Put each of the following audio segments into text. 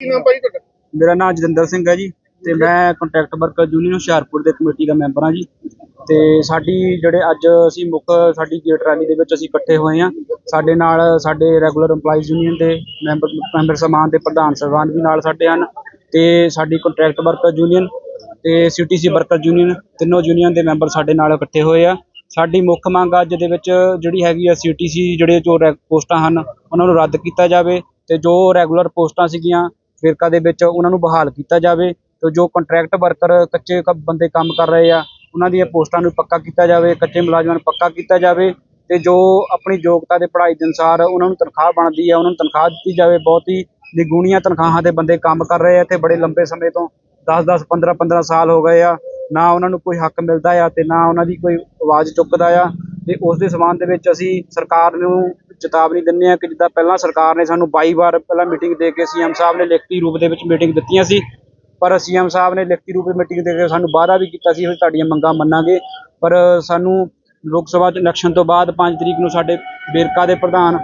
ਕੀ ਨਾਮ ਭਾਈ ਤੁਹਾਡਾ? ਮੇਰਾ ਨਾਮ ਜਤਿੰਦਰ ਸਿੰਘ ਹੈ ਜੀ ਤੇ ਮੈਂ ਕੰਟਰੈਕਟ ਵਰਕਰ ਯੂਨੀਅਨ ਹੁਸ਼ਿਆਰਪੁਰ ਦੇ ਕਮੇਟੀ ਦਾ ਮੈਂਬਰ ਹਾਂ ਜੀ। ਤੇ ਸਾਡੀ ਜਿਹੜੇ ਅੱਜ ਅਸੀਂ ਮੁੱਖ ਸਾਡੀ ਗੇਟ ਰੈਲੀ ਦੇ ਵਿੱਚ ਅਸੀਂ ਇਕੱਠੇ ਹੋਏ ਹਾਂ। ਸਾਡੇ ਨਾਲ ਸਾਡੇ ਰੈਗੂਲਰ EMPLOYEES ਯੂਨੀਅਨ ਦੇ ਮੈਂਬਰ ਮੈਂਬਰ ਸਮਾਨ ਦੇ ਪ੍ਰਧਾਨ ਸਰਵਾਨ ਵੀ ਨਾਲ ਸਾਡੇ ਹਨ ਤੇ ਸਾਡੀ ਕੰਟਰੈਕਟ ਵਰਕਰ ਯੂਨੀਅਨ ਤੇ ਸੀਟੀਸੀ ਵਰਕਰ ਯੂਨੀਅਨ ਤਿੰਨੋਂ ਯੂਨੀਅਨ ਦੇ ਮੈਂਬਰ ਸਾਡੇ ਨਾਲ ਇਕੱਠੇ ਹੋਏ ਆ। ਸਾਡੀ ਮੁੱਖ ਮੰਗ ਅੱਜ ਦੇ ਵਿੱਚ ਜਿਹੜੀ ਹੈਗੀ ਆ ਸੀਟੀਸੀ ਜਿਹੜੇ ਜੋ ਪੋਸਟਾਂ ਹਨ ਉਹਨਾਂ ਨੂੰ ਰੱਦ ਕੀਤਾ ਜਾਵੇ ਤੇ ਜੋ ਰੈਗੂਲਰ ਪੋਸਟਾਂ ਸੀਗੀਆਂ ਫਿਰਕਾ ਦੇ ਵਿੱਚ ਉਹਨਾਂ ਨੂੰ ਬਹਾਲ ਕੀਤਾ ਜਾਵੇ ਤੇ ਜੋ ਕੰਟਰੈਕਟ ਵਰਕਰ ਕੱਚੇ ਕ- ਬੰਦੇ ਕੰਮ ਕਰ ਰਹੇ ਆ, ਉਹਨਾਂ ਦੀਆਂ ਪੋਸਟਾਂ ਨੂੰ ਪੱਕਾ ਕੀਤਾ ਜਾਵੇ, ਕੱਚੇ ਮੁਲਾਜ਼ਮਾਂ ਨੂੰ ਪੱਕਾ ਕੀਤਾ ਜਾਵੇ ਤੇ ਜੋ ਆਪਣੀ ਯੋਗਤਾ ਦੇ ਪੜ੍ਹਾਈ ਦੇ ਅਨੁਸਾਰ ਉਹਨਾਂ ਨੂੰ ਤਨਖਾਹ ਬਣਦੀ ਹੈ ਉਹਨਾਂ ਨੂੰ ਤਨਖਾਹ ਦਿੱਤੀ ਜਾਵੇ, ਬਹੁਤ ਹੀ ਨਿਗੂਣੀਆਂ ਤਨਖਾਹਾਂ ਦੇ ਬੰਦੇ ਕੰਮ ਕਰ ਰਹੇ ਆ, ਇੱਥੇ ਬੜੇ ਲੰਬੇ ਸਮੇਂ ਤੋਂ 10 10 15 15 ਸਾਲ ਹੋ ਗਏ ਆ, ਨਾ ਉਹਨਾਂ ਨੂੰ ਕੋਈ ਹੱਕ ਮਿਲਦਾ ਆ ਤੇ ਨਾ ਉਹਨਾਂ ਦੀ ਕੋਈ ਆਵਾਜ਼ ਚੁੱਕਦਾ ਆ ਤੇ ਉਸ ਦੇ ਸਬੰਧ ਦੇ ਵਿੱਚ ਅਸੀਂ ਸਰਕਾਰ ਨੂੰ ਚੇਤਾਵਨੀ ਦਿੰਦੇ ਆ ਕਿ ਜਿੱਦਾਂ ਪਹਿਲਾਂ ਸਰਕਾਰ ਨੇ ਸਾਨੂੰ 22 ਵਾਰ ਪਹਿਲਾਂ ਮੀਟਿੰਗ ਦੇ ਕੇ ਸੀਐਮ ਸਾਹਿਬ ਨੇ ਲਿਖਤੀ ਰੂਪ ਦੇ ਵਿੱਚ ਮੀਟਿੰਗ ਦਿੱਤੀਆਂ ਸੀ, ਪਰ ਸੀਐਮ ਸਾਹਿਬ ਨੇ ਲਿਖਤੀ ਰੂਪ ਵਿੱਚ ਮੀਟਿੰਗ ਦੇ ਕੇ ਸਾਨੂੰ ਵਾਅਦਾ ਵੀ ਕੀਤਾ ਸੀ ਵੀ ਤੁਹਾਡੀਆਂ ਮੰਗਾਂ ਮੰਨਾਂਗੇ। ਪਰ ਸਾਨੂੰ ਲੋਕ ਸਭਾ ਇਲੈਕਸ਼ਨ ਤੋਂ ਬਾਅਦ 5 ਤਰੀਕ ਨੂੰ ਸਾਡੇ ਵੇਰਕਾ ਦੇ ਪ੍ਰਧਾਨ,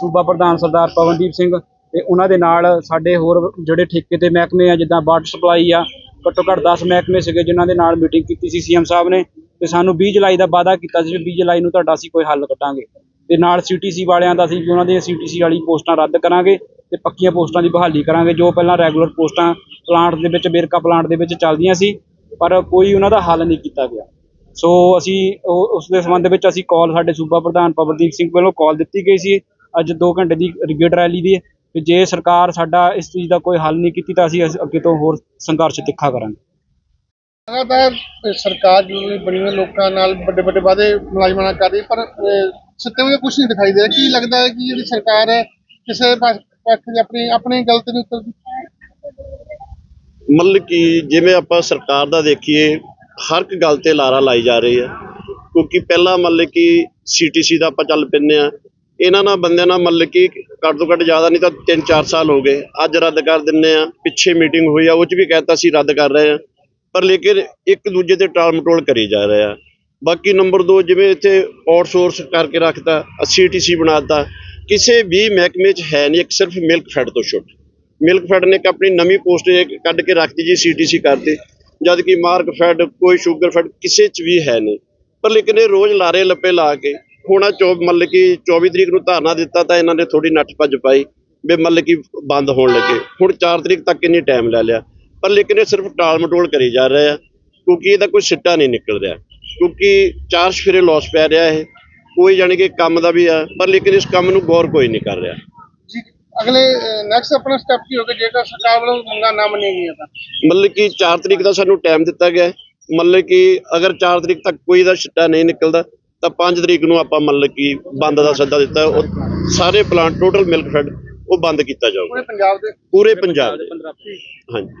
ਸੂਬਾ ਪ੍ਰਧਾਨ ਸਰਦਾਰ ਪਵਨਦੀਪ ਸਿੰਘ ਤੇ ਉਹਨਾਂ ਦੇ ਨਾਲ ਸਾਡੇ ਹੋਰ ਜਿਹੜੇ ਠੇਕੇ ਤੇ ਮਹਿਕਮੇ ਆ, ਜਿੱਦਾਂ ਵਾਟਰ ਸਪਲਾਈ ਆ, ਘੱਟੋ ਘੱਟ 10 ਮਹਿਕਮੇ ਸੀਗੇ ਜਿਨ੍ਹਾਂ ਦੇ ਨਾਲ ਮੀਟਿੰਗ ਕੀਤੀ ਸੀ ਸੀਐਮ ਸਾਹਿਬ ਨੇ ਤੇ ਸਾਨੂੰ 20 ਜੁਲਾਈ ਦਾ ਵਾਅਦਾ ਕੀਤਾ ਸੀ ਵੀ 20 ਜੁਲਾਈ ਨੂੰ ਤੁਹਾਡਾ ਅਸੀਂ ਕੋਈ ਹੱਲ ਕੱਢਾਂਗੇ। ਤੇ ਨਾਲ ਸੀਟੀਸੀ ਵਾਲਿਆਂ ਦਾ ਅਸੀਂ ਵੀ ਉਹਨਾਂ ਦੀਆਂ ਸੀਟੀਸੀ ਵਾਲੀ ਪੋਸਟਾਂ ਰੱਦ ਕਰਾਂਗੇ ਤੇ ਪੱਕੀਆਂ ਪੋਸਟਾਂ ਦੀ ਬਹਾਲੀ ਕਰਾਂਗੇ, ਜੋ ਪਹਿਲਾਂ ਰੈਗੂਲਰ ਪੋਸਟਾਂ ਪਲਾਂਟ ਦੇ ਵਿੱਚ, ਬੇਰਕਾ ਪਲਾਂਟ ਦੇ ਵਿੱਚ ਚੱਲਦੀਆਂ ਸੀ, ਪਰ ਕੋਈ ਉਹਨਾਂ ਦਾ ਹੱਲ ਨਹੀਂ ਕੀਤਾ ਗਿਆ। ਸੋ ਅਸੀਂ ਉਸ ਦੇ ਸੰਬੰਧ ਵਿੱਚ ਅਸੀਂ ਕਾਲ ਸਾਡੇ ਸੂਬਾ ਪ੍ਰਧਾਨ ਪਵਨਦੀਪ ਸਿੰਘ ਵੱਲੋਂ ਕਾਲ ਦਿੱਤੀ ਗਈ ਸੀ। ਅੱਜ 2 ਘੰਟੇ ਦੀ ਰਿਗੇਟ ਰੈਲੀ ਦੀ ਤੇ ਜੇ ਸਰਕਾਰ ਸਾਡਾ ਇਸ ਚੀਜ਼ ਦਾ ਕੋਈ ਹੱਲ ਨਹੀਂ ਕੀਤੀ ਤਾਂ ਅਸੀਂ ਅੱਗੇ ਤੋਂ ਹੋਰ ਸੰਘਰਸ਼ ਤਿੱਖਾ ਕਰਾਂਗੇ। ਲਗਾਤਾਰ ਸਰਕਾਰ ਜਿਹੜੀ ਬਣੀ ਲੋਕਾਂ ਨਾਲ ਵੱਡੇ ਵੱਡੇ ਵਾਅਦੇ ਮੁਲਾਜ਼ਮਾਂ ਨਾਲ ਕਰ ਰਹੀ ਪਰ ਸੱਤੇ ਵਿੱਚ ਕੁਝ ਨਹੀਂ ਦਿਖਾਈ ਦੇ ਰਿਹਾ। ਕੀ ਲੱਗਦਾ ਹੈ ਕਿ ਜਿਹੜੀ ਸਰਕਾਰ ਹੈ, ਕਿਸੇ ਪੱਖ ਦੀ ਆਪਣੀ ਆਪਣੀ ਗਲਤੀ ਦੇ ਉੱਤੇ ਮਤਲਬ ਕਿ ਜਿਵੇਂ ਆਪਾਂ ਸਰਕਾਰ ਦਾ ਦੇਖੀਏ, ਹਰ ਇੱਕ ਗੱਲ ਤੇ ਲਾਰਾ ਲਾਈ ਜਾ ਰਹੀ ਹੈ। ਕਿਉਂਕਿ ਪਹਿਲਾਂ ਮਤਲਬ ਕਿ ਸੀਟੀਸੀ ਦਾ ਆਪਾਂ ਚੱਲ ਪੈਂਦੇ ਆ ਇਹਨਾਂ ਨਾਲ ਬੰਦਿਆਂ ਨਾਲ ਮਤਲਬ ਕਿ ਘੱਟ ਤੋਂ ਘੱਟ ਜ਼ਿਆਦਾ ਨਹੀਂ ਤਾਂ 3-4 ਸਾਲ ਹੋ ਗਏ। ਅੱਜ ਰੱਦ ਕਰ ਦਿੰਨੇ ਆ ਪਿੱਛੇ ਮੀਟਿੰਗ ਹੋਈ ਆ, ਉਹ 'ਚ ਵੀ ਕਹਿਤਾ ਸੀ ਰੱਦ ਕਰ ਰਹੇ ਆ ਪਰ ਲੇਕਿਨ ਇੱਕ ਦੂਜੇ ਤੇ ਟਾਲ ਮਟੋਲ ਕਰੀ ਜਾ ਰਹੇ ਆ ਬਾਕੀ ਨੰਬਰ 2 ਜਿਵੇਂ ਇੱਥੇ ਆਊਟਸੋਰਸ ਕਰਕੇ ਰੱਖਤਾ, ਸੀਟੀਸੀ ਬਣਾਤਾ, ਕਿਸੇ ਵੀ ਮਹਿਕਮੇ 'ਚ ਹੈ ਨਹੀਂ, ਇੱਕ ਸਿਰਫ ਮਿਲਕ ਫੈਡ ਤੋਂ ਛੁੱਟ। ਮਿਲਕ ਫੈਡ ਨੇ ਇੱਕ ਆਪਣੀ ਨਵੀਂ ਪੋਸਟ ਕੱਢ ਕੇ ਰੱਖਤੀ ਜੀ, ਸੀਟੀਸੀ ਕਰਤੀ। ਜਦ ਕਿ ਮਾਰਕ ਫੈਡ, ਕੋਈ ਸ਼ੂਗਰ ਫੈਡ ਕਿਸੇ 'ਚ ਵੀ ਹੈ ਨਹੀਂ। ਪਰ ਲੇਕਿਨ ਇਹ ਰੋਜ਼ ਲਾਰੇ ਲੱਪੇ ਲਾ ਕੇ, ਹੁਣ ਚੌ, ਮਤਲਬ ਕਿ 24 ਤਰੀਕ ਨੂੰ ਧਾਰਨਾ ਦਿੱਤਾ ਤਾਂ ਇਹਨਾਂ ਨੇ ਥੋੜੀ ਨੱਠ ਭੱਜ ਪਾਈ, ਵੀ ਮਤਲਬ ਕਿ ਬੰਦ ਹੋਣ ਲੱਗੇ। ਹੁਣ 4 ਤਰੀਕ ਤੱਕ ਇੰਨੀ ਟਾਈਮ ਲੈ ਲਿਆ। ਪਰ ਲੇਕਿਨ ਇਹ ਸਿਰਫ ਟਾਲ ਮਟੋਲ ਕਰੀ ਜਾ ਰਹੇ ਆ, ਕਿਉਂਕਿ ਇਹਦਾ ਕੋਈ ਸਿੱਟਾ ਨਹੀਂ ਨਿਕਲ ਰਿਹਾ। ਕਿਉਂਕਿ ਚਾਰ ਸਫੇਰੇ ਲਾਸ ਪੈ ਰਿਹਾ ਇਹ। ਕੋਈ ਜਾਣੀ ਕਿ ਕੰਮ ਦਾ ਵੀ ਆ ਪਰ ਲੇਕਿਨ ਇਸ ਕੰਮ ਨੂੰ ਗੌਰ ਕੋਈ ਨਹੀਂ ਕਰ ਰਿਹਾ। ਜੀ ਅਗਲੇ ਨੈਕਸਟ ਆਪਣਾ ਸਟੈਪ ਕੀ ਹੋਗਾ ਜੇਕਰ ਸਰਕਾਰ ਵੱਲੋਂ ਮੰਗਾਂ ਨਾ ਮੰਨੀਆਂ ਗਈਆਂ ਤਾਂ? ਮਤਲਬ ਕਿ 4 ਤਰੀਕ ਦਾ ਸਾਨੂੰ ਟਾਈਮ ਦਿੱਤਾ ਗਿਆ। ਹੈ। ਮਤਲਬ ਕਿ ਅਗਰ 4 ਤਰੀਕ ਤੱਕ ਕੋਈ ਦਾ ਛਿੱਟਾ ਨਹੀਂ ਨਿਕਲਦਾ ਤਾਂ 5 ਤਰੀਕ ਨੂੰ ਆਪਾਂ ਮਤਲਬ ਕਿ ਬੰਦ ਦਾ ਸੱਦਾ ਦਿੱਤਾ। ਹੈ। ਉਹ ਸਾਰੇ ਪਲਾਂਟ ਟੋਟਲ ਮਿਲਕ ਫੈਡ ਉਹ ਬੰਦ ਕੀਤਾ ਜਾਊਗਾ। ਪੂਰੇ ਪੰਜਾਬ ਦੇ? ਪੂਰੇ ਪੰਜਾਬ ਦੇ। ਹਾਂਜੀ।